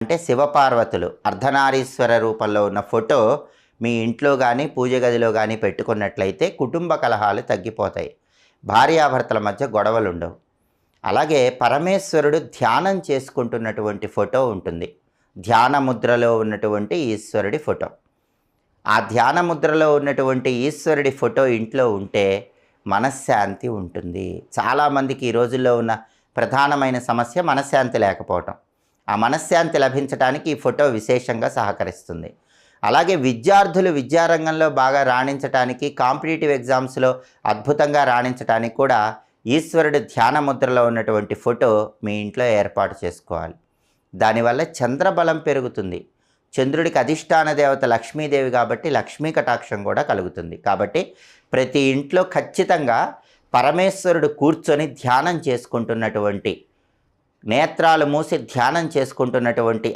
అంటే శివపార్వతులు అర్ధనారీశ్వర రూపంలో ఉన్న ఫోటో మీ ఇంట్లో కానీ పూజ గదిలో కానీ పెట్టుకున్నట్లయితే కుటుంబ కలహాలు తగ్గిపోతాయి. భార్యాభర్తల మధ్య గొడవలు ఉండవు అలాగే పరమేశ్వరుడు ధ్యానం చేసుకుంటున్నటువంటి ఫోటో ఉంటుంది. ధ్యాన ముద్రలో ఉన్నటువంటి ఈశ్వరుడి ఫోటో. ఆ ధ్యాన ముద్రలో ఉన్నటువంటి ఈశ్వరుడి ఫోటో ఇంట్లో ఉంటే మనశ్శాంతి ఉంటుంది. చాలామందికి ఈ రోజుల్లో ఉన్న ప్రధానమైన సమస్య మనశ్శాంతి లేకపోవటం. ఆ మనశ్శాంతి లభించడానికి ఈ ఫోటో విశేషంగా సహకరిస్తుంది. అలాగే విద్యార్థులు విద్యారంగంలో బాగా రాణించటానికి కాంపిటేటివ్ ఎగ్జామ్స్లో అద్భుతంగా రాణించటానికి కూడా ఈశ్వరుడు ధ్యాన ముద్రలో ఉన్నటువంటి ఫోటో మీ ఇంట్లో ఏర్పాటు చేసుకోవాలి. దానివల్ల చంద్రబలం పెరుగుతుంది. చంద్రుడికి అధిష్టాన దేవత లక్ష్మీదేవి కాబట్టి లక్ష్మీ కటాక్షం కూడా కలుగుతుంది. కాబట్టి ప్రతి ఇంట్లో ఖచ్చితంగా పరమేశ్వరుడు కూర్చొని ధ్యానం చేసుకుంటున్నటువంటి నేత్రాలు మూసి ధ్యానం చేసుకుంటున్నటువంటి